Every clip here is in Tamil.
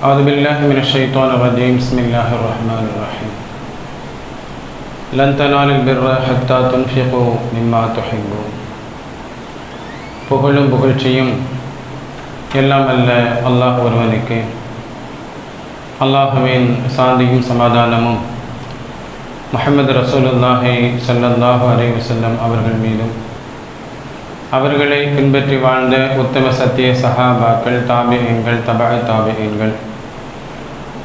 أعوذ بالله من الشيطان الرجيم بسم الله الرحمن الرحيم لن تنالوا البر حتى تنفقوا مما تحبون புகழும் புகழ்ச்சியும் எல்லாம் அல்ல அல்லாஹ் ஒருவனுக்கு அல்லாஹுவின் சாந்தியும் சமாதானமும் முஹம்மது ரசூலுல்லாஹி ஸல்லல்லாஹு அலைஹி வஸல்லம் அவர்கள் மீதும் அவர்களை பின்பற்றி வாழ்ந்த உத்தம சத்திய சஹாபாக்கள் தாபியங்கள் தபா தாபியங்கள்.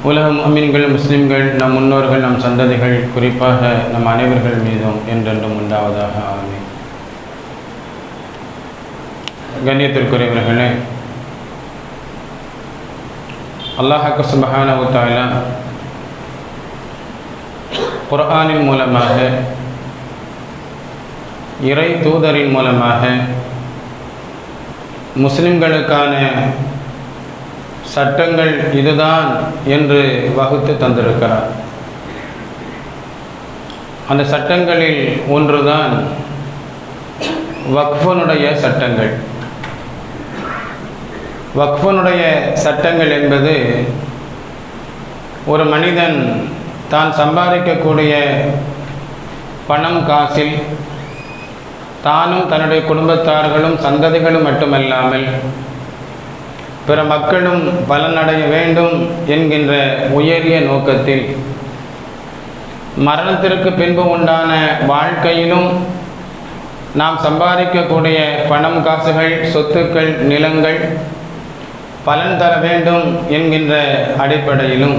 உலகம் அமீன்கள் முஸ்லிம்கள் நம் முன்னோர்கள் நம் சந்ததிகள் குறிப்பாக நம் அனைவர்கள் மீதும் என்றென்றும் உண்டாவதாக ஆமே கண்ணியத்திற்குரியவர்களே அல்லாஹாக்கு சுபஹான தாலா குர்ஆனின் மூலமாக இறை தூதரின் மூலமாக முஸ்லிம்களுக்கான சட்டங்கள் இதுதான் என்று வகுத்து தந்திருக்கிறார். அந்த சட்டங்களில் ஒன்றுதான் வக்ஃபனுடைய சட்டங்கள். வக்ஃபனுடைய சட்டங்கள் என்பது ஒரு மனிதன் தான் சம்பாதிக்கக்கூடிய பணம் காசில் தானும் தன்னுடைய குடும்பத்தார்களும் சந்ததிகளும் மட்டுமல்லாமல் பிற மக்களும் பலனடைய வேண்டும் என்கின்ற உயரிய நோக்கத்தில் மரணத்திற்கு பின்பு உண்டான வாழ்க்கையிலும் நாம் சம்பாதிக்கக்கூடிய பணம் காசுகள் சொத்துக்கள் நிலங்கள் பலன் தர வேண்டும் என்கின்ற அடிப்படையிலும்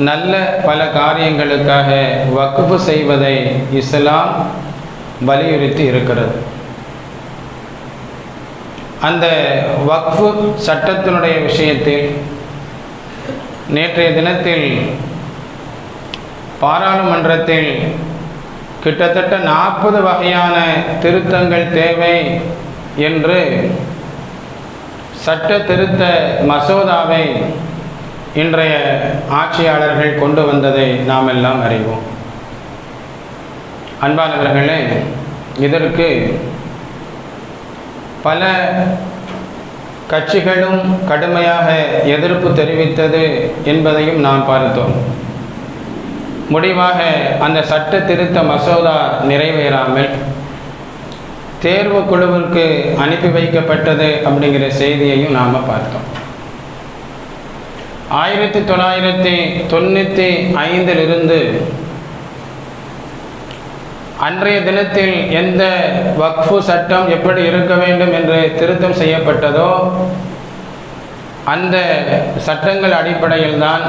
நல்ல பல காரியங்களுக்காக வக்குஃபு செய்வதை இஸ்லாம் வலியுறுத்தி இருக்கிறது. அந்த வக்ஃபு சட்டத்தினுடைய விஷயத்தில் நேற்றைய தினத்தில் பாராளுமன்றத்தில் கிட்டத்தட்ட நாற்பது வகையான திருத்தங்கள் தேவை என்று சட்ட திருத்த மசோதாவை இன்றைய ஆட்சியாளர்கள் கொண்டு வந்ததை நாம் எல்லாம் அறிவோம். அன்பானவர்களே இதற்கு பல கட்சிகளும் கடுமையாக எதிர்ப்பு தெரிவித்தது என்பதையும் நாம் பார்த்தோம். முடிவாக அந்த சட்ட திருத்த மசோதா நிறைவேறாமல் தேர்வு குழுவிற்கு அனுப்பி வைக்கப்பட்டது அப்படிங்கிற செய்தியையும் நாம் பார்த்தோம். ஆயிரத்தி தொள்ளாயிரத்தி தொண்ணூற்றி ஐந்திலிருந்து அன்றைய தினத்தில் எந்த வக்ஃபு சட்டம் எப்படி இருக்க வேண்டும் என்று திருத்தம் செய்யப்பட்டதோ அந்த சட்டங்கள் அடிப்படையில் தான்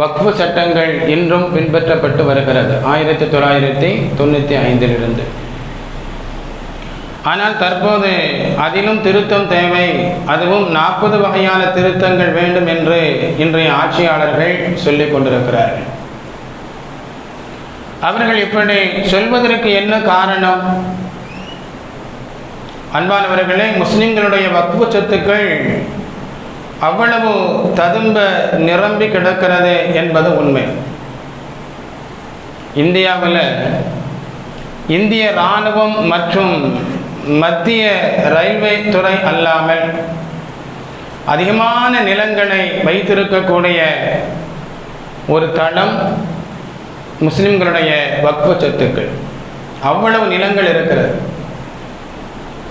வக்ஃபு சட்டங்கள் இன்றும் பின்பற்றப்பட்டு வருகிறது. ஆயிரத்தி தொள்ளாயிரத்தி தொண்ணூற்றி ஐந்திலிருந்து. ஆனால் தற்போது அதிலும் திருத்தம் தேவை அதுவும் நாற்பது வகையான திருத்தங்கள் வேண்டும் என்று இன்றைய ஆட்சியாளர்கள் சொல்லிக் கொண்டிருக்கிறார்கள். அவர்கள் இப்படி சொல்வதற்கு என்ன காரணம்? அன்பானவர்களே முஸ்லிம்களுடைய வக்பு சொத்துக்கள் அவ்வளவு ததும்ப நிரம்பி கிடக்கிறது என்பது உண்மை. இந்தியாவில் இந்திய இராணுவம் மற்றும் மத்திய ரயில்வே துறை அல்லாமல் அதிகமான நிலங்களை வைத்திருக்கக்கூடிய ஒரு தளம் முஸ்லிம்களுடைய வக்ஃப சொத்துக்கள். அவ்வளவு நிலங்கள் இருக்கிறது.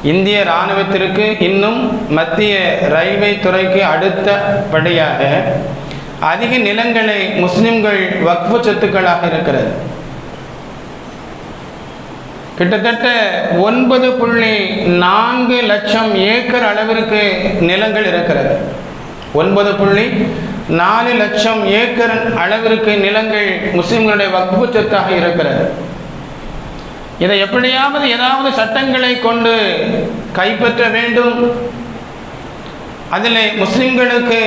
இந்திய இராணுவத்திற்கு இன்னும் மத்திய ரயில்வே துறைக்கு அடுத்தபடியாக அதிக நிலங்களை முஸ்லிம்கள் வக்ஃபு சொத்துக்களாக இருக்கிறது. கிட்டத்தட்ட ஒன்பது புள்ளி நான்கு லட்சம் ஏக்கர் அளவிற்கு நிலங்கள் இருக்கிறது. ஒன்பது புள்ளி நாலு லட்சம் ஏக்கர் அளவிற்கு நிலங்கள் முஸ்லிம்களுடைய வக்ஃபு சொத்தாக இருக்கிறது. இதை எப்படியாவது ஏதாவது சட்டங்களை கொண்டு கைப்பற்ற வேண்டும். அதில் முஸ்லிம்களுக்கு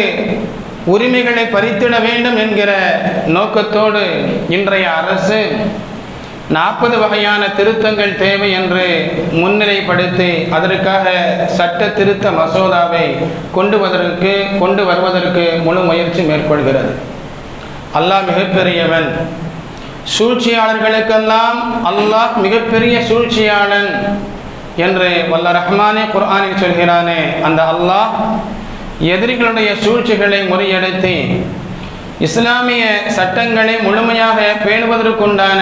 உரிமைகளை பறித்திட வேண்டும் என்கிற நோக்கத்தோடு இன்றைய அரசு நாற்பது வகையான திருத்தங்கள் தேவை என்று முன்னிலைப்படுத்தி அதற்காக சட்ட திருத்த மசோதாவை கொண்டு வருவதற்கு கொண்டு வருவதற்கு முழு முயற்சி மேற்கொள்கிறது. அல்லாஹ் மிகப்பெரியவன். சூழ்ச்சியாளர்களுக்கெல்லாம் அல்லாஹ் மிகப்பெரிய சூழ்ச்சியாளன் என்று வல்ல ரஹ்மானே குர்ஆனில் சொல்கிறானே அந்த அல்லாஹ் எதிரிகளுடைய சூழ்ச்சிகளை முறியடித்து இஸ்லாமிய சட்டங்களை முழுமையாக பேணுவதற்குண்டான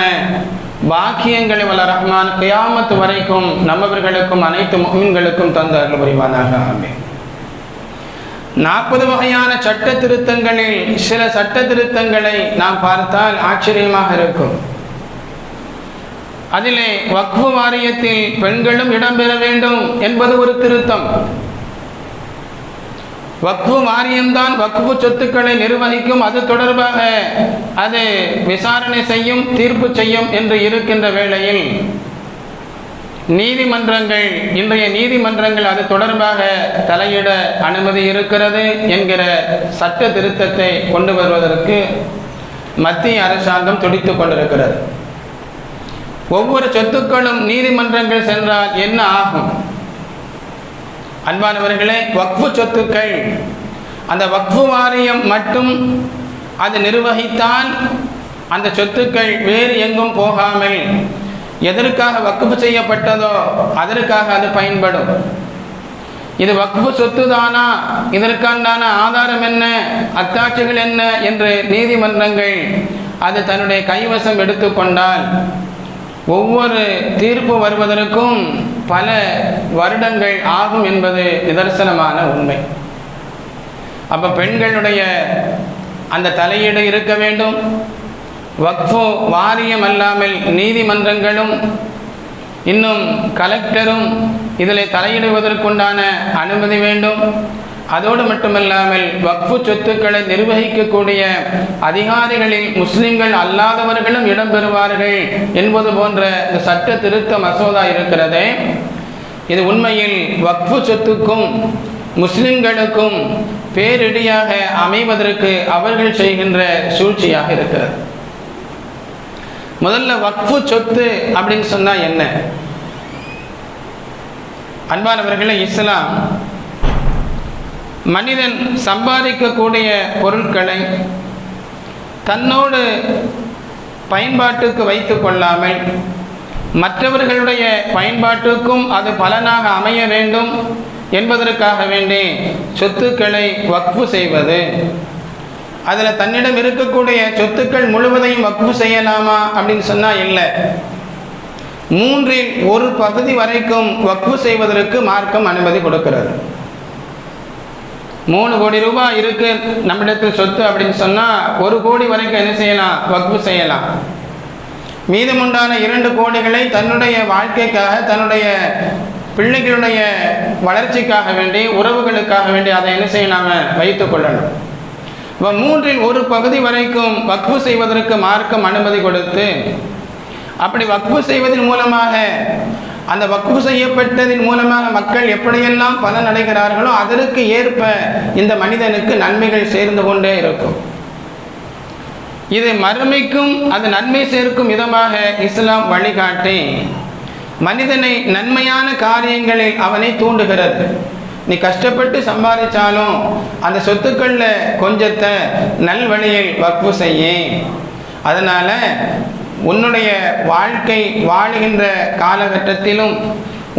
பாக்கியங்களை வல்ல ரஹ்மான் கியாமத்து வரைக்கும் நம்மவர்களுக்கும் அனைத்து முகமின்களுக்கும் தந்த அருள் புரிவானாக நாற்பது வகையான சட்ட திருத்தங்களில் சில சட்ட திருத்தங்களை நாம் பார்த்தால் ஆச்சரியமாக இருக்கும். அதிலே வக்ஃபு வாரியத்தில் பெண்களும் இடம்பெற வேண்டும் என்பது ஒரு திருத்தம். வக்ஃபு வாரியம்தான் வக்ஃபு சொத்துக்களை நிர்வகிக்கும். அது தொடர்பாக அது விசாரணை செய்யும் தீர்ப்பு செய்யும் என்று இருக்கின்ற வேளையில் நீதிமன்றங்கள் இன்றைய நீதிமன்றங்கள் அது தொடர்பாக தலையிட அனுமதி இருக்கிறது என்கிற சட்ட திருத்தத்தை கொண்டு வருவதற்கு மத்திய அரசாங்கம் துடித்து கொண்டிருக்கிறது. ஒவ்வொரு சொத்துக்களும் நீதிமன்றங்கள் சென்றால் என்ன ஆகும்? அன்பானவர்களே வக்ஃபு சொத்துக்கள். அந்த வக்ஃபு வாரியம் மட்டும் அது நிர்வகித்தால் அந்த சொத்துக்கள் வேறு எங்கும் போகாமல் எதற்காக வக்குஃபு செய்யப்பட்டதோ அதற்காக அது பயன்படும். இது வக்ஃபு சொத்து தானா இதற்கான ஆதாரம் என்ன? அத்தாட்சிகள் என்ன? என்று நீதிமன்றங்கள் அது தன்னுடைய கைவசம் எடுத்துக்கொண்டால் ஒவ்வொரு தீர்ப்பு வருவதற்கும் பல வருடங்கள் ஆகும் என்பது நிதர்சனமான உண்மை. அப்போ பெண்களுடைய அந்த தலையீடு இருக்க வேண்டும். வக்ஃபு வாரியம் அல்லாமல் நீதிமன்றங்களும் இன்னும் கலெக்டரும் இதில் தலையிடுவதற்குண்டான அனுமதி வேண்டும். அதோடு மட்டுமல்லாமல் வக்ஃபு சொத்துக்களை நிர்வகிக்கக்கூடிய அதிகாரிகளில் முஸ்லிம்கள் அல்லாதவர்களும் இடம்பெறுவார்கள் என்பது போன்ற இந்த சட்ட திருத்த மசோதா இருக்கிறதே. இது உண்மையில் வக்ஃபு சொத்துக்கும் முஸ்லிம்களுக்கும் பேரிடியாக அமைவதற்கு அவர்கள் செய்கின்ற சூழ்ச்சியாக இருக்கிறது. முதல்ல வக்ஃபு சொத்து அப்படின்னு சொன்னால் என்ன? அன்பானவர்களே இஸ்லாம் மனிதன் சம்பாதிக்கக்கூடிய பொருட்களை தன்னோடு பயன்பாட்டுக்கு வைத்து கொள்ளாமல் மற்றவர்களுடைய பயன்பாட்டுக்கும் அது பலனாக அமைய வேண்டும் என்பதற்காக வேண்டி சொத்துக்களை வக்ஃபு செய்வது. அதில் தன்னிடம் இருக்கக்கூடிய சொத்துக்கள் முழுவதையும் வக்ஃபு செய்யலாமா அப்படின்னு சொன்னால் இல்லை. மூன்றில் ஒரு பகுதி வரைக்கும் வக்ஃபு செய்வதற்கு மார்க்கம் அனுமதி கொடுக்கிறது. மூணு கோடி ரூபாய் இருக்கு. நம்மிடத்தில் சொத்து அப்படின்னு சொன்னால் ஒரு கோடி வரைக்கும் என்ன செய்யலாம்? வக்ஃபு செய்யலாம். மீதமுண்டான இரண்டு கோடிகளை தன்னுடைய வாழ்க்கைக்காக தன்னுடைய பிள்ளைகளுடைய வளர்ச்சிக்காக வேண்டி உறவுகளுக்காக வேண்டி அதை என்ன செய்யலாம் வைத்து கொள்ளணும். இப்போ மூன்றில் ஒரு பகுதி வரைக்கும் வக்ஃபு செய்வதற்கு மார்க்கம் அனுமதி கொடுத்து அப்படி வக்ஃபு செய்வதன் மூலமாக அந்த வக்குஃபு செய்யப்பட்டதின் மூலமாக மக்கள் எப்படியெல்லாம் பலன் அடைகிறார்களோ அதற்கு ஏற்ப இந்த மனிதனுக்கு நன்மைகள் சேர்ந்து கொண்டே இருக்கும். இது மறுமைக்கும் அது நன்மை சேர்க்கும் விதமாக இஸ்லாம் வழிகாட்டி மனிதனை நன்மையான காரியங்களில் அவனை தூண்டுகிறது. நீ கஷ்டப்பட்டு சம்பாதிச்சாலும் அந்த சொத்துக்களில் கொஞ்சத்தை நல்வழியில் வக்ஃபு செய்ய. அதனால் உன்னுடைய வாழ்க்கை வாழுகின்ற காலகட்டத்திலும்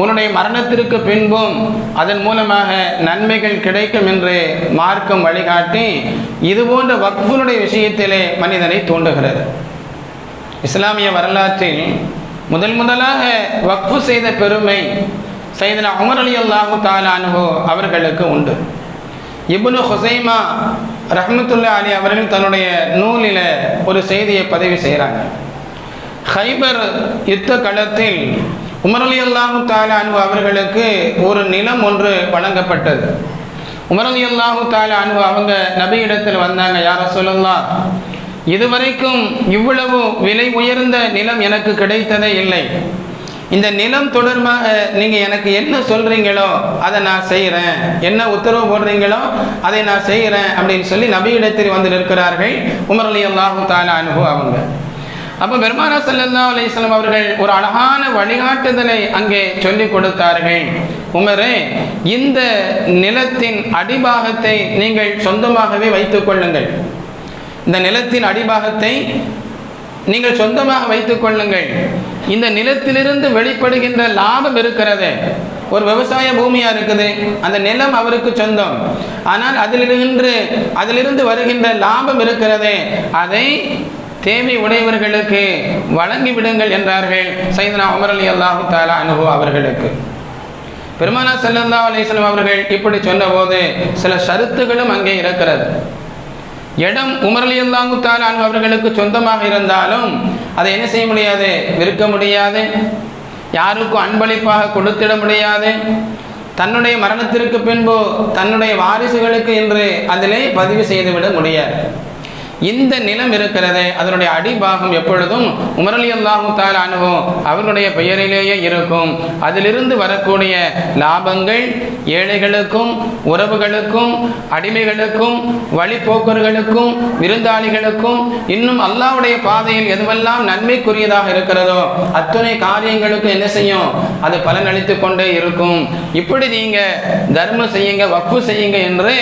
உன்னுடைய மரணத்திற்கு பின்பும் அதன் மூலமாக நன்மைகள் கிடைக்கும் என்று மார்க்கம் வழிகாட்டி இது போன்ற வக்ஃபுனுடைய விஷயத்திலே மனிதனை தூண்டுகிறது. இஸ்லாமிய வரலாற்றில் முதல் முதலாக வக்ஃபு செய்த பெருமை சைதனா உமர் அலி அல்லாஹு தாலானுஹோ அவர்களுக்கு உண்டு. இப்னு ஹுசைமா ரஹ்மத்துல்லா அலி அவர்கள் தன்னுடைய நூலில் ஒரு செய்தியை பதிவு செய்கிறாங்க. ஹைபர் யுத்த களத்தில் உமரலி அல்லாஹு தாலானு அவர்களுக்கு ஒரு நிலம் ஒன்று வழங்கப்பட்டது. உமரலி அல்லாஹு அல்லாஹு அன்பு அவங்க நபியிடத்தில் வந்தாங்க யார சொல்லலாம் இதுவரைக்கும் இவ்வளவு விலை உயர்ந்த நிலம் எனக்கு கிடைத்ததே இல்லை. இந்த நிலம் தொடர்பாக நீங்கள் எனக்கு என்ன சொல்கிறீங்களோ அதை நான் செய்கிறேன் என்ன உத்தரவு போடுறீங்களோ அதை நான் செய்கிறேன் அப்படின்னு சொல்லி நபியிடத்தில் வந்து நிற்கிறார்கள் உமரலி அல்லாஹு தாலா அனுபவம் அவங்க. அப்போ பெருமானா செல்லல்லா அலிஸ்லாம் அவர்கள் ஒரு அழகான வழிகாட்டுதலை அங்கே சொல்லிக் கொடுத்தார்கள். உமரே இந்த நிலத்தின் அடிபாகத்தை நீங்கள் சொந்தமாகவே வைத்துக் கொள்ளுங்கள். இந்த நிலத்தின் அடிபாகத்தை நீங்கள் சொந்தமாக வைத்துக் கொள்ளுங்கள். இந்த நிலத்திலிருந்து வெளிப்படுகின்ற லாபம் இருக்கிறது. ஒரு விவசாய பூமியா இருக்குது. அந்த நிலம் அவருக்கு சொந்தம். ஆனால் அதிலிருந்து அதிலிருந்து வருகின்ற லாபம் இருக்கிறது. அதை தேவை உடையவர்களுக்கு வழங்கி விடுங்கள் என்றார்கள் சைதனா உமர் அலி அல்லாஹு தாலா அனுபவ அவர்களுக்கு. பெருமானா செல்லந்தா அலிஸ்லாம் அவர்கள் இப்படி சொன்னபோது சில சருத்துகளும் அங்கே இருக்கிறது. இடம் உமரலி அல்லாஹு தாலா அவர்களுக்கு சொந்தமாக இருந்தாலும் அதை என்ன செய்ய முடியாது? விற்க முடியாது. யாருக்கும் அன்பளிப்பாக கொடுத்திட முடியாது. தன்னுடைய மரணத்திற்கு பின்பு தன்னுடைய வாரிசுகளுக்கு என்று அதிலே பதிவு செய்துவிட முடியாது. இந்த நிலம் இருக்கிறது அதனுடைய அடிபாகம் எப்பொழுதும் உமரலி அல்லாஹு தால அனுபவம் அவர்களுடைய பெயரிலேயே இருக்கும். அதிலிருந்து வரக்கூடிய லாபங்கள் ஏழைகளுக்கும் உறவுகளுக்கும் அடிமைகளுக்கும் வழிபோக்கர்களுக்கும் விருந்தாளிகளுக்கும் இன்னும் அல்லாவுடைய பாதையில் எதுவெல்லாம் நன்மைக்குரியதாக இருக்கிறதோ அத்துணை காரியங்களுக்கும் என்ன செய்யும்? அது பலனளித்து கொண்டே இருக்கும். இப்படி நீங்க தர்மம் செய்யுங்க வக்ஃபு செய்யுங்க என்று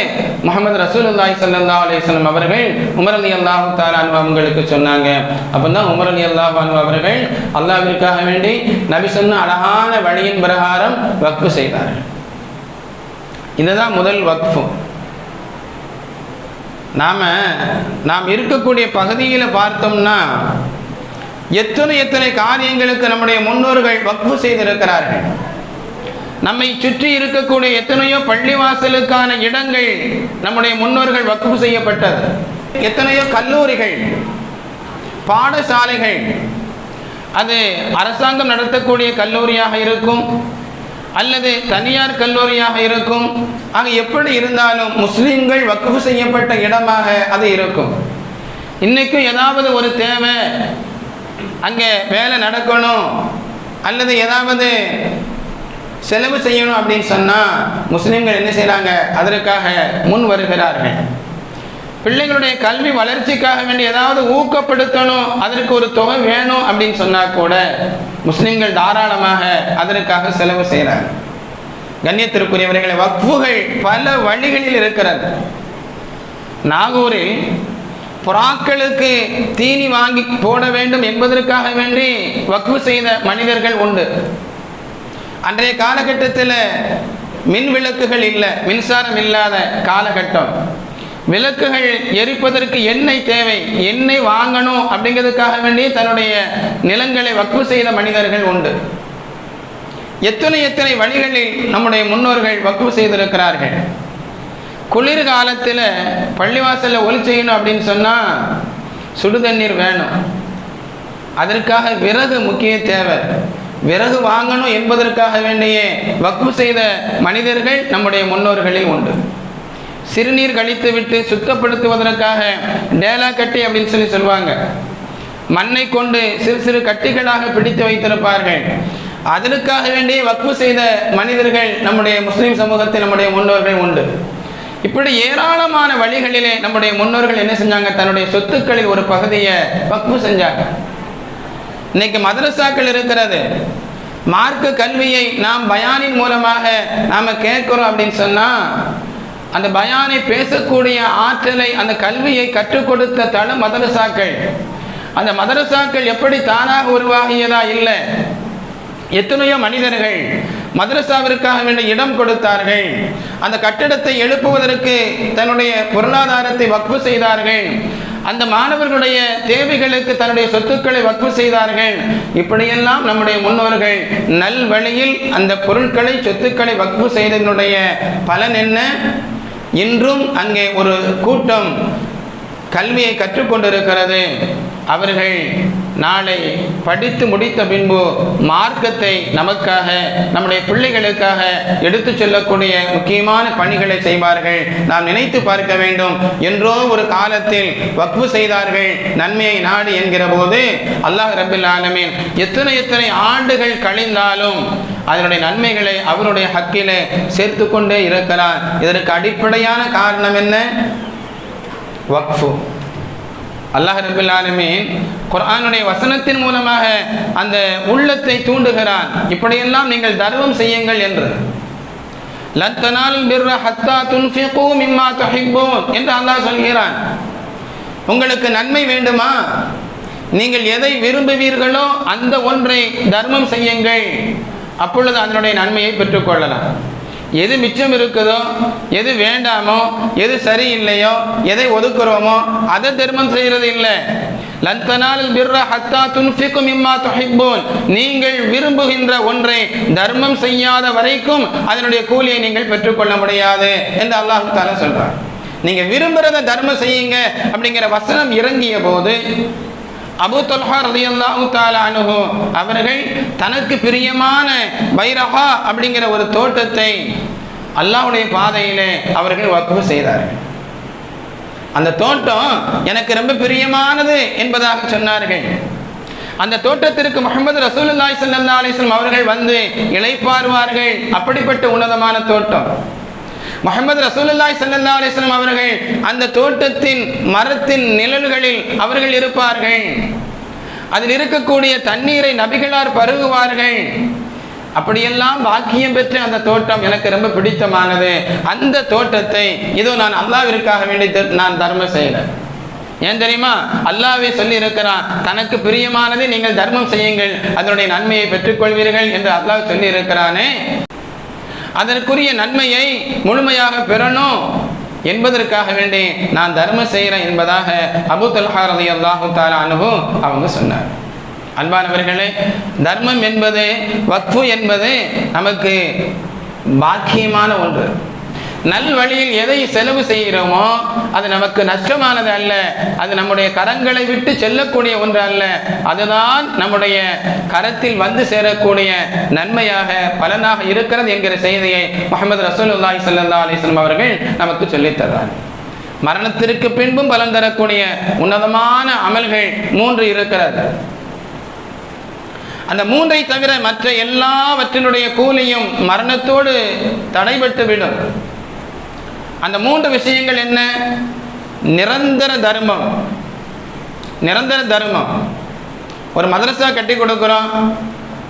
முகமது ரசூலுல்லாஹி ஸல்லல்லாஹு அலைஹி வஸல்லம் அவர்கள் உமர் அலி அல்லாஹு தாலான் அவங்களுக்கு சொன்னாங்க. அப்பதான் உமர் அலி அன்பு அவர்கள் அல்லாஹ்விற்காக வேண்டி நபி சொன்ன அழகான வழியின் பிரகாரம் வக்ஃபு செய்தார்கள். இதுதான் முதல் வக்ஃபு. நாம நாம் இருக்கக்கூடிய பகுதியில் பார்த்தோம்னா எத்தனை எத்தனை காரியங்களுக்கு நம்முடைய முன்னோர்கள் வக்ஃபு செய்திருக்கிறார்கள். நம்மை சுற்றி இருக்கக்கூடிய எத்தனையோ பள்ளிவாசலுக்கான இடங்கள் நம்முடைய முன்னோர்கள் வக்ஃபு செய்யப்பட்டது. எத்தனையோ கல்லூரிகள் பாடசாலைகள் அது அரசாங்கம் நடத்தக்கூடிய கல்லூரியாக இருக்கும் அல்லது தனியார் கல்லூரியாக இருக்கும். ஆக எப்படி இருந்தாலும் முஸ்லீம்கள் வக்ஃபு செய்யப்பட்ட இடமாக அது இருக்கும். இன்னைக்கும் ஏதாவது ஒரு தேவை அங்கே வேலை நடக்கணும். அல்லது ஏதாவது செலவு செய்யணும் அப்படின்னு சொன்னால் முஸ்லீம்கள் என்ன செய்கிறாங்க அதற்காக முன் வருகிறார்கள். பிள்ளைகளுடைய கல்வி வளர்ச்சிக்காக வேண்டி ஏதாவது ஊக்கப்படுத்தணும். அதற்கு ஒரு தொகை வேணும் அப்படின்னு சொன்னால் கூட முஸ்லீம்கள் தாராளமாக அதற்காக செலவு செய்கிறாங்க கண்ணியத்திற்குரியவர்களை வக்ஃபுகள் பல வழிகளில் இருக்கிறது. நாகூரில் புறாக்களுக்கு தீனி வாங்கி போட வேண்டும் என்பதற்காக வேண்டி வக்ஃபு செய்த மனிதர்கள் உண்டு. அன்றைய காலகட்டத்தில் மின் விளக்குகள் இல்லை மின்சாரம் இல்லாத காலகட்டம். விளக்குகள் எரிப்பதற்கு எண்ணெய் தேவை எண்ணெய் வாங்கணும் அப்படிங்கிறதுக்காக வேண்டி தன்னுடைய நிலங்களை வக்ஃபு செய்த மனிதர்கள் உண்டு. எத்தனை எத்தனை வழிகளில் நம்முடைய முன்னோர்கள் வக்ஃபு செய்திருக்கிறார்கள்? குளிர் காலத்தில் பள்ளிவாசலில் ஒலி செய்யணும் அப்படின்னு சொன்னால் சுடுதண்ணீர் வேணும். அதற்காக விறகு முக்கிய தேவை. விறகு வாங்கணும் என்பதற்காக வேண்டிய வக்ஃபு செய்த மனிதர்கள் நம்முடைய முன்னோர்களில் உண்டு. சிறுநீர் கழித்து விட்டு சுத்தப்படுத்துவதற்காக டேலா கட்டி அப்படின்னு சொல்லி சொல்லுவாங்க. மண்ணை கொண்டு சிறு சிறு கட்டிகளாக பிடித்து வைத்திருப்பார்கள். அதற்காக வேண்டிய வக்ஃபு செய்த மனிதர்கள் நம்முடைய முஸ்லீம் சமூகத்தில் நம்முடைய முன்னோர்கள் உண்டு. இப்படி ஏராளமான வழிகளிலே நம்முடைய முன்னோர்கள் என்ன செஞ்சாங்க? தன்னுடைய சொத்துக்களில் ஒரு பகுதியை வக்ஃபு செஞ்சாங்க. இன்னைக்கு மதரசாக்கள் இருக்கிறது. மார்க்கு கல்வியை நாம் பயானின் மூலமாக நாம் கேட்குறோம் அப்படின்னு சொன்னால் அந்த பயானை பேசக்கூடிய ஆற்றலை அந்த கல்வியை கற்றுக் கொடுத்த தளம் மதரசாக்கள். அந்த மதரசாக்கள் எப்படி தானாக உருவாகியதா? இல்லை. எத்தனையோ மனிதர்கள் மதரசாவிற்காக வேண்டிய இடம் கொடுத்தார்கள். அந்த கட்டிடத்தை எழுப்புவதற்கு தன்னுடைய பொருளாதாரத்தை வக்ஃபு செய்தார்கள். அந்த மாணவர்களுடைய தேவைகளுக்கு தன்னுடைய சொத்துக்களை வக்ஃபு செய்தார்கள். இப்படியெல்லாம் நம்முடைய முன்னோர்கள் நல் வழியில் அந்த பொருட்களை சொத்துக்களை வக்ஃபு செய்ததனுடைய பலன் என்ன? இன்றும் அங்கே ஒரு கூட்டம் கல்வியை கற்றுக்கொண்டிருக்கிறது. அவர்கள் நாளை படித்து முடித்த பின்பு மார்க்கத்தை நமக்காக நம்முடைய பிள்ளைகளுக்காக எடுத்து செல்லக்கூடிய முக்கியமான பணிகளை செய்வார்கள். நாம் நினைத்து பார்க்க வேண்டும். என்றோ ஒரு காலத்தில் வக்ஃபு செய்தார்கள். நன்மையை நாடு என்கிற போது அல்லாஹ் ரபில் ஆலமீன் எத்தனை எத்தனை ஆண்டுகள் கழிந்தாலும் அதனுடைய நன்மைகளை அவருடைய ஹக்கிலே சேர்த்து கொண்டே இருக்கிறார். இதற்கு அடிப்படையான காரணம் என்ன? வக்ஃபு. அல்லாஹ் ரபுல் ஆலமீன் குர்ஆனுடைய வசனத்தின் மூலமாக அந்த உள்ளத்தை தூண்டுகிறான். இப்படியெல்லாம் நீங்கள் தர்மம் செய்யுங்கள் என்று. லன் தனாலுல் பிர்ர ஹத்தா துன்ஃபிகு மிம்மா தஹிப்பூன் என்று அல்லாஹ் சொல்கிறான். உங்களுக்கு நன்மை வேண்டுமா? நீங்கள் எதை விரும்புவீர்களோ அந்த ஒன்றை தர்மம் செய்யுங்கள். அப்பொழுது அதனுடைய நன்மையை பெற்றுக்கொள்ளலாம். எது மிச்சம் இருக்குதோ எது வேண்டாமோ எது சரியில்லையோ எதை ஒதுக்குறோமோ அதை தர்மம் செய்யறது இல்லை. ஹத்தா இம்மா நீங்கள் விரும்புகின்ற ஒன்றை தர்மம் செய்யாத வரைக்கும் அதனுடைய கூலியை நீங்கள் பெற்றுக்கொள்ள முடியாது என்று அல்லாஹ் தாலா சொல்றார் நீங்க விரும்புறத தர்மம் செய்யுங்க அப்படிங்கிற வசனம் இறங்கிய போது அபு தொல்ஹா ரலியல்லாஹு தஆலா அவர்கள் தனக்கு பிரியமான பைரஹா அப்படிங்கிற ஒரு தோட்டத்தை அல்லாவுடைய பாதையிலே அவர்கள் வக்குவு செய்தார்கள். அந்த தோட்டம் எனக்கு ரொம்ப பிரியமானது என்பதாக சொன்னார்கள். அந்த தோட்டத்திற்கு முகமது ரசூலுல்லாஹி ஸல்லல்லாஹு அலைஹி அவர்கள் வந்து இழைப்பாருவார்கள் அப்படிப்பட்ட உன்னதமான தோட்டம். முகமது ரசூலுல்லாய் ஸல்லல்லாஹு அலிஸ்லாம் அவர்கள் அந்த தோட்டத்தின் மரத்தின் நிழல்களில் அவர்கள் இருப்பார்கள். அதில் இருக்கக்கூடிய தண்ணீரை நபிகளார் பருகுவார்கள். அப்படியெல்லாம் பாக்கியம் பெற்ற அந்த தோட்டம் எனக்கு ரொம்ப பிடித்தமானது. அந்த தோட்டத்தை இதோ நான் அல்லாவிற்காக வேண்டி த- நான் தர்மம் செய்கிறேன். ஏன் தெரியுமா? அல்லாவே சொல்லி இருக்கிறான் தனக்கு பிரியமானதை நீங்கள் தர்மம் செய்யுங்கள் அதனுடைய நன்மையை பெற்றுக்கொள்வீர்கள் என்று அல்லாஹ் சொல்லி இருக்கிறானே அதற்குரிய நன்மையை முழுமையாக பெறணும் என்பதற்காக வேண்டி நான் தர்மம் செய்கிறேன் என்பதாக அபு தல்ஹா அல்லாஹு தாலா அனுபவம் அவங்க சொன்னார். அன்பானவர்களே தர்மம் என்பது வக்ஃபு என்பது நமக்கு பாக்கியமான ஒன்று. நல்வழியில் எதை செலவு செய்கிறோமோ அது நமக்கு நஷ்டமானது அல்ல. அது நம்முடைய கரங்களை விட்டு செல்லக்கூடிய ஒன்று அல்ல. அதுதான் நம்முடைய கரத்தில் வந்து சேரக்கூடிய நன்மையாக பலனாக இருக்கிறது என்கிற செய்தியை முகமது ரசூலுல்லாஹி ஸல்லல்லாஹு அலைஹி வஸல்லம் அவர்கள் நமக்கு சொல்லித்தரார் மரணத்திற்கு பின்பும் பலன் தரக்கூடிய உன்னதமான அமல்கள் மூன்று இருக்கிறது. அந்த மூன்றை தவிர மற்ற எல்லாவற்றினுடைய கூலியும் மரணத்தோடு தடைபட்டு விடும் அந்த மூன்று விஷயங்கள் என்ன? நிரந்தர தர்மம். நிரந்தர தர்மம். ஒரு மதரசா கட்டி கொடுக்குறோம்.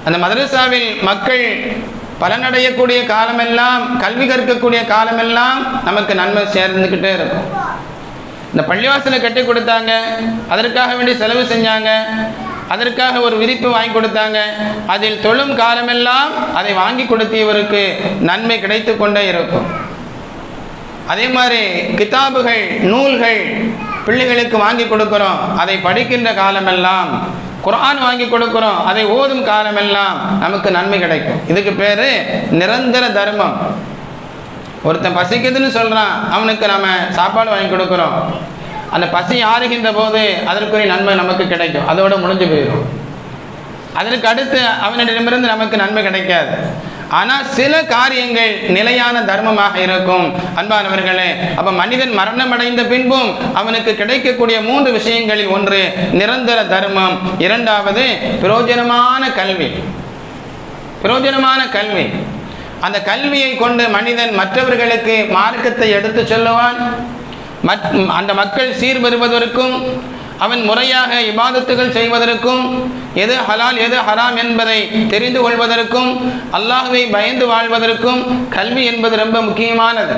அந்த மதரசாவில் மக்கள் பலனடையக்கூடிய காலமெல்லாம் கல்வி கற்கக்கூடிய காலமெல்லாம் நமக்கு நன்மை சேர்ந்துக்கிட்டே இருக்கும். இந்த பள்ளிவாசலை கட்டி கொடுத்தாங்க. அதற்காக வேண்டி செலவு செஞ்சாங்க. அதற்காக ஒரு விரிப்பு வாங்கி கொடுத்தாங்க. அதில் தொழும் காலமெல்லாம் அதை வாங்கி கொடுத்தியவருக்கு நன்மை கிடைத்து கொண்டே இருக்கும். அதே மாதிரி கிதாபுகள் நூல்கள் பிள்ளைகளுக்கு வாங்கி கொடுக்குறோம். அதை படிக்கின்ற காலமெல்லாம் குர்ஆன் வாங்கி கொடுக்குறோம். அதை ஓதும் காலமெல்லாம் நமக்கு நன்மை கிடைக்கும். இதுக்கு பேர் நிரந்தர தர்மம். ஒருத்தன் பசிக்குதுன்னு சொல்கிறான் அவனுக்கு நம்ம சாப்பாடு வாங்கி கொடுக்குறோம். அந்த பசி ஆறுகின்ற போது அதற்குரிய நன்மை நமக்கு கிடைக்கும். அதோட முடிஞ்சு போயிடும் அதற்கு அடுத்து அவனிடமிருந்து நமக்கு நன்மை கிடைக்காது. ஆனால் சில காரியங்கள் நிலையான தர்மமாக இருக்கும். அன்பானவர்களே அப்ப மனிதன் மரணம் அடைந்த பின்பும் அவனுக்கு கிடைக்கக்கூடிய மூன்று விஷயங்களில் ஒன்று நிரந்தர தர்மம் இரண்டாவது பிரயோஜனமான கல்வி. பிரயோஜனமான கல்வி. அந்த கல்வியை கொண்டு மனிதன் மற்றவர்களுக்கு மார்க்கத்தை எடுத்து சொல்லுவான். அந்த மக்கள் சீர் பெறுவதற்கும் அவன் முறையாக இபாதத்துகள் செய்வதற்கும் எது ஹலால் எது ஹராம் என்பதை தெரிந்து கொள்வதற்கும் அல்லாஹுவை பயந்து வாழ்வதற்கும் கல்வி என்பது ரொம்ப முக்கியமானது.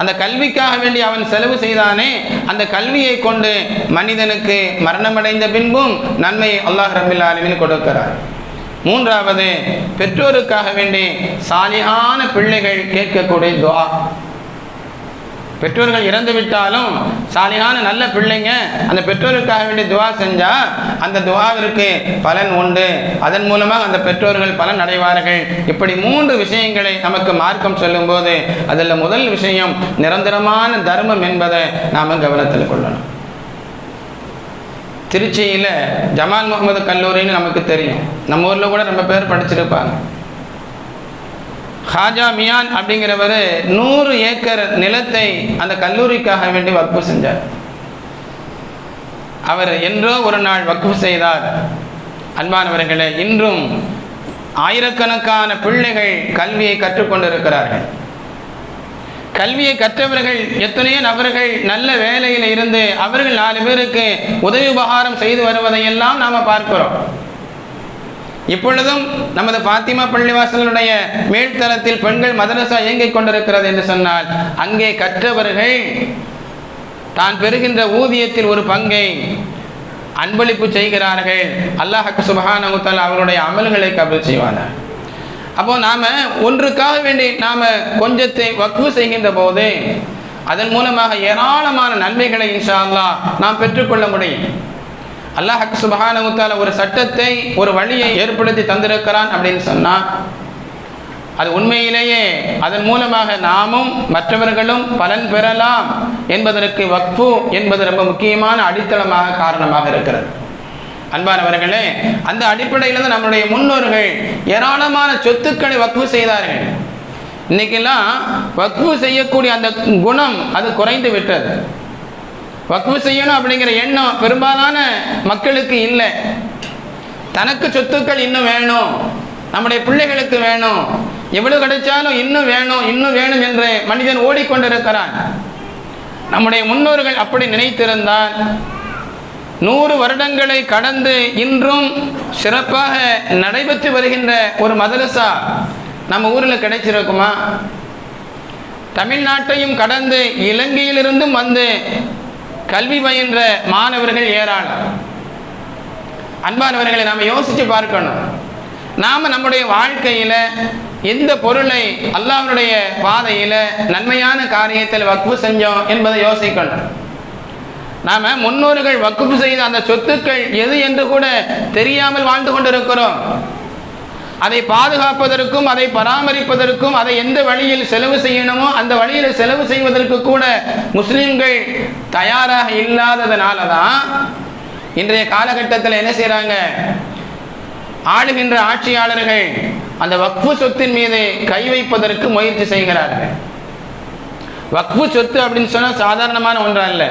அந்த கல்விக்காக வேண்டி அவன் செலவு செய்தானே அந்த கல்வியை கொண்டு மனிதனுக்கு மரணமடைந்த பின்பும் நன்மையை அல்லாஹ் ரபில் ஆலமீன் கொடுக்கிறார். மூன்றாவது பெற்றோருக்காக வேண்டி சாலியான பிள்ளைகள் கேட்கக்கூடிய துவா. பெற்றோர்கள் இறந்து விட்டாலும் சாலிகான நல்ல பிள்ளைங்க அந்த பெற்றோருக்காக வேண்டி துவா செஞ்சா அந்த துவாவிற்கு பலன் உண்டு. அதன் மூலமாக அந்த பெற்றோர்கள் பலன் அடைவார்கள். இப்படி மூன்று விஷயங்களை நமக்கு மார்க்கம் சொல்லும்போது அதில் முதல் விஷயம் நிரந்தரமான தர்மம் என்பதை நாம் கவனத்தில் கொள்ளணும். திருச்சியில் ஜமால் முகமது கல்லூரின்னு நமக்கு தெரியும். நம்ம ஊரில் கூட ரொம்ப பேர் படிச்சிருப்பாங்க. ஹாஜா மியான் அப்படிங்கிறவர் நூறு ஏக்கர் நிலத்தை அந்த கல்லூரிக்காக வேண்டி வக்ஃபு செஞ்சார். அவர் என்றோ ஒரு நாள் வக்ஃபு செய்தார். அன்பானவர்களே இன்றும் ஆயிரக்கணக்கான பிள்ளைகள் கல்வியை கற்றுக்கொண்டிருக்கிறார்கள். கல்வியை கற்றவர்கள் எத்தனையோ நபர்கள் நல்ல வேலையில் இருந்து அவர்கள் நாலு பேருக்கு உதவி உபகாரம் செய்து வருவதையெல்லாம் நாம் பார்க்கிறோம். இப்பொழுதும் நமது பாத்திமா பள்ளிவாசலுடைய மேல்தளத்தில் பெண்கள் மதரசா இயங்கிக் கொண்டிருக்கிறது என்று சொன்னால் அங்கே கற்றவர்கள் தான் பெறுகின்ற ஊதியத்தில் ஒரு பங்கை அன்பளிப்பு செய்கிறார்கள். அல்லாஹக்கு சுபஹானகுத்தால் அவருடைய அமல்களை கபல் செய்வார்கள் அப்போ நாம ஒன்றுக்காக வேண்டி நாம கொஞ்சத்தை வக்வு செய்கின்ற போது அதன் மூலமாக ஏராளமான நன்மைகளை இன்ஷா அல்லா நாம் பெற்றுக்கொள்ள முடியும். அல்லாஹ் சுபஹானகுத்தால ஒரு சட்டத்தை ஒரு வழியை ஏற்படுத்தி தந்திருக்கிறான் அப்படின்னு சொன்னா அது உண்மையிலேயே அதன் மூலமாக நாமும் மற்றவர்களும் பலன் பெறலாம் என்பதற்கு வக்ஃபு என்பது ரொம்ப முக்கியமான அடித்தளமாக காரணமாக இருக்கிறது. அன்பானவர்களே அந்த அடிப்படையிலிருந்து நம்முடைய முன்னோர்கள் ஏராளமான சொத்துக்களை வக்ஃபு செய்தார்கள். இன்னைக்கெல்லாம் வக்ஃபு செய்யக்கூடிய அந்த குணம் அது குறைந்து விட்டது. வக்ஃபு செய்யணும் அப்படிங்கிற எண்ணம் பெரும்பாலான மக்களுக்கு இல்லை. தனக்கு சொத்துக்கள் இன்னும் வேணும். நம்முடைய பிள்ளைகளுக்கு வேணும். எவ்வளவு கிடைச்சாலும் இன்னும் வேணும் இன்னும் வேணும் என்று மனிதன் ஓடிக்கொண்டிருக்கிறான். நம்முடைய முன்னோர்கள் அப்படி நினைத்திருந்தால் நூறு வருடங்களை கடந்து இன்றும் சிறப்பாக நடைபெற்று வருகின்ற ஒரு மதரசா நம்ம ஊரில் கிடைச்சிருக்குமா? தமிழ்நாட்டையும் கடந்து இலங்கையிலிருந்தும் வந்து கல்வி பயின்ற மாணவர்கள் ஏராளம். அன்பானவர்களை நாம் யோசித்து பார்க்கணும். நாம் நம்முடைய வாழ்க்கையில் எந்த பொருளை அல்லாஹ்வுடைய பாதையில் நன்மையான காரியத்தில் வக்ஃபு செஞ்சோம் என்பதை யோசிக்கணும். நாம முன்னோர்கள் வக்குப்பு செய்த அந்த சொத்துக்கள் எது என்று கூட தெரியாமல் வாழ்ந்து கொண்டிருக்கிறோம். அதை பாதுகாப்பதற்கும் அதை பராமரிப்பதற்கும் அதை எந்த வழியில் செலவு செய்யணுமோ அந்த வழியில் செலவு செய்வதற்கு கூட முஸ்லிம்கள் தயாராக இல்லாததுனால தான் இன்றைய காலகட்டத்தில் என்ன செய்கிறாங்க ஆளுகின்ற ஆட்சியாளர்கள் அந்த வக்ஃபு சொத்தின் மீது கை வைப்பதற்கு முயற்சி செய்கிறார்கள். வக்ஃபு சொத்து அப்படின்னு சொன்னால் சாதாரணமான ஒன்றா இல்லை.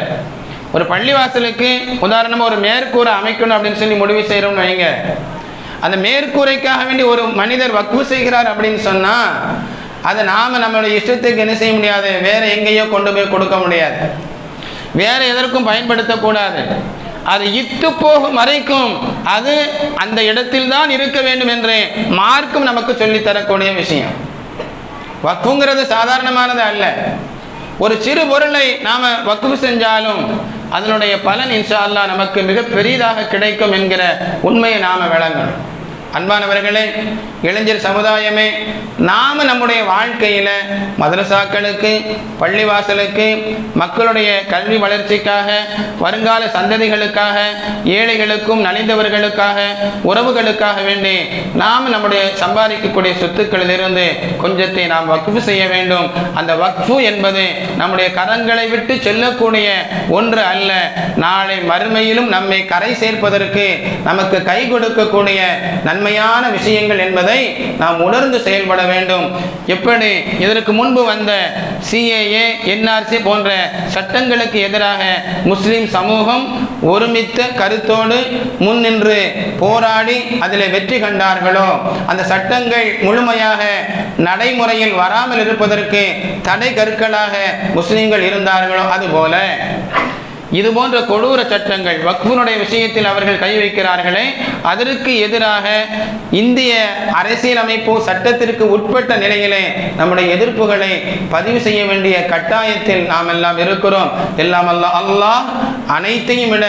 ஒரு பள்ளிவாசலுக்கு உதாரணமாக ஒரு மேற்கூரை அமைக்கணும் அப்படின்னு சொல்லி முடிவு செய்கிறோம்னு வைங்க. அந்த மேற்கூரைக்காக வேண்டி ஒரு மனிதர் வக்ஃபு செய்கிறார் அப்படின்னு சொன்னால் அதை நாம் நம்மளுடைய இஷ்டத்துக்கு என்ன செய்ய முடியாது? வேற எங்கேயோ கொண்டு போய் கொடுக்க முடியாது. வேற எதற்கும் பயன்படுத்தக்கூடாது அது இத்து போகும் வரைக்கும் அது அந்த இடத்தில் தான் இருக்க வேண்டும் என்று மார்க்கும் நமக்கு சொல்லித் தரக்கூடிய விஷயம். வக்குங்கிறது சாதாரணமானது அல்ல. ஒரு சிறு பொருளை நாம் வக்குவு செஞ்சாலும் அதனுடைய பலன் இன்ஷா அல்லா நமக்கு மிக பெரிதாக கிடைக்கும் என்கிற உண்மையை நாம விளங்கணும். அன்பானவர்களே இளைஞர் சமுதாயமே நாம நம்முடைய வாழ்க்கையில மதரசாக்களுக்கு பள்ளிவாசலுக்கு மக்களுடைய கல்வி வளர்ச்சிக்காக வருங்கால சந்ததிகளுக்காக ஏழைகளுக்கும் நலிந்தவர்களுக்காக உறவுகளுக்காக வேண்டி நாம் நம்முடைய சம்பாதிக்கக்கூடிய சொத்துக்களிலிருந்து கொஞ்சத்தை நாம் வக்ஃபு செய்ய வேண்டும். அந்த வக்ஃபு என்பது நம்முடைய கரங்களை விட்டு செல்லக்கூடிய ஒன்று அல்ல. நாளை மறுமையிலும் நம்மை கரை சேர்ப்பதற்கு நமக்கு கை கொடுக்கக்கூடிய நன்மை நன்மையான விஷயங்கள் என்பதை நாம் உணர்ந்து செயல்பட வேண்டும். எப்படி? இதற்கு முன்பு வந்த சிஏஏ என்ஆர்சி போன்ற சட்டங்களுக்கு எதிராக முஸ்லிம் சமூகம் ஒருமித்த கருத்தோடு முன்னின்று போராடி அதில் வெற்றி கண்டார்களோ? அந்த சட்டங்கள் முழுமையாக நடைமுறையில் வராமல் இருப்பதற்கு தடை கற்களாக முஸ்லிம்கள் இருந்தார்களோ? அதுபோல. இது போன்ற கொடூர சட்டங்கள் வக்ஃபுனுடைய விஷயத்தில் அவர்கள் கை வைக்கிறார்களே அதற்கு எதிராக இந்திய அரசியலமைப்பு சட்டத்திற்கு உட்பட்ட நிலையிலே நம்முடைய எதிர்ப்புகளை பதிவு செய்ய வேண்டிய கட்டாயத்தில் நாம் எல்லாம் இருக்கிறோம். எல்லாம் அல்ல அல்லாஹ் அனைத்தையும் விட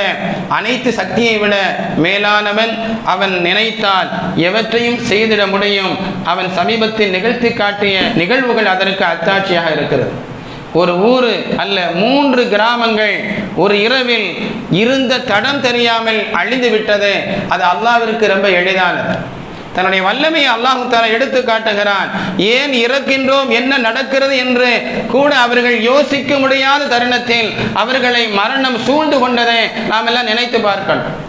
அனைத்து சக்தியை விட மேலானவன். அவன் நினைத்தால் எவற்றையும் செய்திட முடியும். அவன் சமீபத்தில் நிகழ்த்தி காட்டிய நிகழ்வுகள் அதற்கு அத்தாட்சியாக இருக்கிறது. ஒரு ஊர் அல்ல மூன்று கிராமங்கள் ஒரு இரவில் இருந்த தடம் தெரியாமல் அழிந்து விட்டது. அது அல்லாவிற்கு ரொம்ப எளிதானது. தன்னுடைய வல்லமையை அல்லாஹு தாலா எடுத்து காட்டுகிறான். ஏன் இறக்கின்றோம்? என்ன நடக்கிறது என்று கூட அவர்கள் யோசிக்க முடியாத தருணத்தில் அவர்களை மரணம் சூழ்ந்து கொண்டதை நாம் எல்லாம் நினைத்து பார்க்கணும்.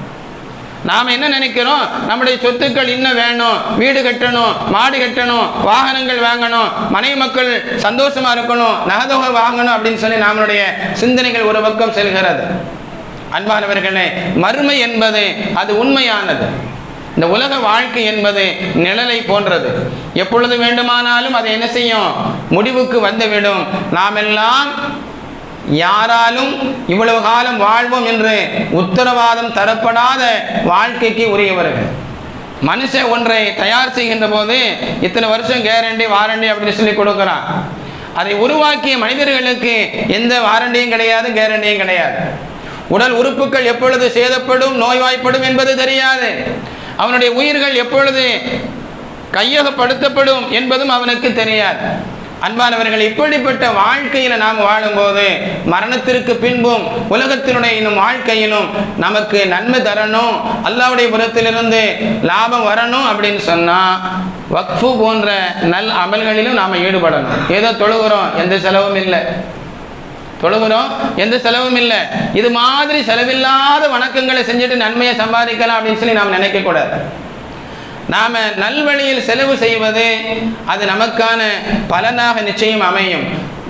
நாம் என்ன நினைக்கிறோம்? நம்முடைய சொத்துக்கள் இன்னும் வேணும். வீடு கட்டணும் மாடு கட்டணும் வாகனங்கள் வாங்கணும் மனை மக்கள் சந்தோஷமா இருக்கணும் நகதொகை வாங்கணும் அப்படின்னு சொல்லி நம்மளுடைய சிந்தனைகள் ஒரு பக்கம் செல்கிறது. அன்பானவர்களே மறுமை என்பது அது உண்மையானது. இந்த உலக வாழ்க்கை என்பது நிழலை போன்றது. எப்பொழுது வேண்டுமானாலும் அதை என்ன செய்யும்? முடிவுக்கு வந்துவிடும். நாம் எல்லாம் யாராலும் இவ்வளவு காலம் வாழ்வோம் என்று உத்தரவாதம் தரப்படாத வாழ்க்கைக்கு உரியவர்கள். மனுஷன் ஒன்றை தயார் செய்கின்ற போது இத்தனை வருஷம் கேரண்டி வாரண்டி அப்படின்னு சொல்லி கொடுக்குறான். அதை உருவாக்கிய மனிதர்களுக்கு எந்த வாரண்டியும் கிடையாது கேரண்டியும் கிடையாது. உடல் உறுப்புகள் எப்பொழுது சேதப்படும் நோய்வாய்ப்படும் என்பது தெரியாது. அவனுடைய உயிர்கள் எப்பொழுது கையகப்படுத்தப்படும் என்பதும் அவனுக்கு தெரியாது. அன்பானவர்கள் இப்படிப்பட்ட வாழ்க்கையில நாம் வாழும்போது மரணத்திற்கு பின்பும் உலகத்தினுடைய இன்னும் வாழ்க்கையிலும் நமக்கு நன்மை தரணும் அல்லாவுடைய புறத்திலிருந்து லாபம் வரணும் அப்படின்னு சொன்னா வக்ஃபு போன்ற நல் அமல்களிலும் நாம் ஈடுபடணும். ஏதோ தொழுகிறோம் எந்த செலவும் இல்லை. தொழுகிறோம் எந்த செலவும் இல்லை. இது மாதிரி செலவில்லாத வணக்கங்களை செஞ்சுட்டு நன்மையை சம்பாதிக்கலாம் அப்படின்னு சொல்லி நாம் நினைக்கக்கூடாது. நாம் நல்வழியில் செலவு செய்வது அது நமக்கான பலனாக நிச்சயம் அமையும்.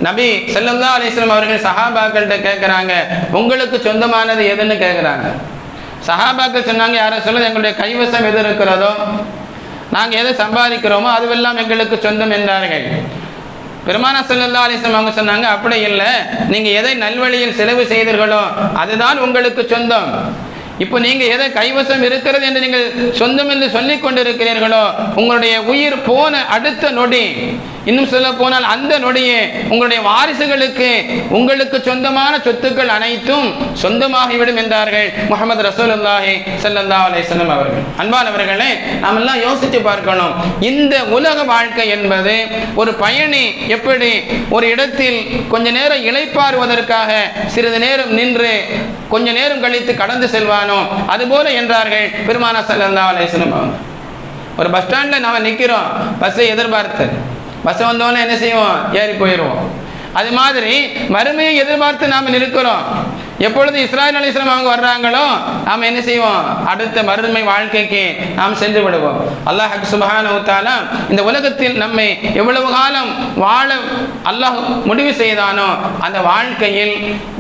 நபி செல்லந்தா அலைஹி அவர்கள் சஹாபாக்கள்கிட்ட கேட்குறாங்க உங்களுக்கு சொந்தமானது எதுன்னு கேட்குறாங்க. சஹாபாக்கள் சொன்னாங்க யாரும் சொல்லுது எங்களுடைய கைவசம் எது இருக்கிறதோ நாங்கள் எதை சம்பாதிக்கிறோமோ அதுவெல்லாம் எங்களுக்கு சொந்தம் என்றார்கள். பெருமான ஸல்லல்லாஹு அலைஹி அவங்க சொன்னாங்க அப்படி இல்லை. நீங்கள் எதை நல்வழியில் செலவு செய்தீர்களோ அதுதான் உங்களுக்கு சொந்தம். இப்போ நீங்க எதை கைவசம் இருக்கிறது என்று நீங்கள் சொந்தம் என்று சொல்லிக் கொண்டிருக்கிறீர்களோ உங்களுடைய உயிர் போன அடுத்த நொடி இன்னும் சொல்ல போனால் அந்த நொடியே உங்களுடைய வாரிசுகளுக்கு உங்களுக்கு சொந்தமான சொத்துக்கள் அனைத்தும் சொந்தமாகிவிடும் என்றார்கள் முகமது ரசூலுல்லாஹி அல்லாஹி அலைஹி வஸல்லம் அவர்கள். அன்பானவர்களே நாம் எல்லாம் யோசித்து பார்க்கணும். இந்த உலக வாழ்க்கை என்பது ஒரு பயணி எப்படி ஒரு இடத்தில் கொஞ்ச நேரம் இளைப்பாறுவதற்காக சிறிது நேரம் நின்று கொஞ்ச நேரம் கழித்து கடந்து செல்வானோ அதுபோல என்றார்கள் பெருமானா சல்லா அலைஹி அவங்க ஒரு பஸ் ஸ்டாண்டில் நாம் நிற்கிறோம் பஸ்ஸை எதிர்பார்த்து. பஸ் வந்தோன்னே என்ன செய்வோம்? ஏறி போயிடுவோம். அது மாதிரி மறுமையை எதிர்பார்த்து நாம் நிற்கிறோம். எப்பொழுது இஸ்ராயல் அலிஸ்லாம் அவங்க வர்றாங்களோ நாம் என்ன செய்வோம்? அடுத்த மறுமை வாழ்க்கைக்கு நாம் சென்று விடுவோம். அல்லாஹ் சுபஹானஹு இந்த உலகத்தில் நம்மை எவ்வளவு காலம் வாழ அல்லாஹ் முடிவு செய்தானோ அந்த வாழ்க்கையில்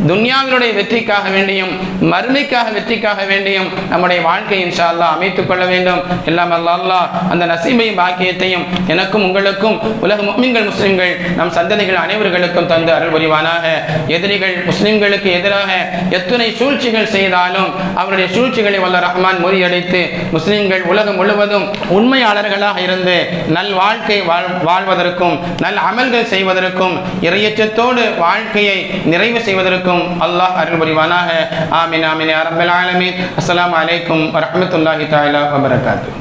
துன்யாவினுடைய வெற்றிக்காக வேண்டியும் மறுமைக்காக வெற்றிக்காக வேண்டியும் நம்முடைய வாழ்க்கை இன்ஷா அல்லாஹ் அமைத்துக் கொள்ள வேண்டும். எல்லாம் அல்லா அல்லாஹ் அந்த நசீமையும் பாக்கியத்தையும் எனக்கும் உங்களுக்கும் உலக முஸ்லிம்கள் முஸ்லிம்கள் நம் சந்ததிகள் அனைவர்களுக்கும் தந்து அருள் புரிவானாக. எதிரிகள் முஸ்லிம்களுக்கு எதிராக எத்தனை சூழ்ச்சிகள் செய்தாலும் அவருடைய சூழ்ச்சிகளை வல்ல ரஹ்மான் முறியடித்து முஸ்லிம்கள் உலகம் முழுவதும் உண்மையாளர்களாக இருந்து நல் வாழ்க்கை வாழ் வாழ்வதற்கும் நல் அமல்கள் செய்வதற்கும் இறையச்சத்தோடு வாழ்க்கையை நிறைவு செய்வதற்கும் அல்லாஹ் அருள் புரிவானாக ஆமீன் ஆமினி அரபல் ஆலமீன். அஸ்லாம் அலைக்கும் வரமத்துல்லாஹி தாலா வபரகாத்து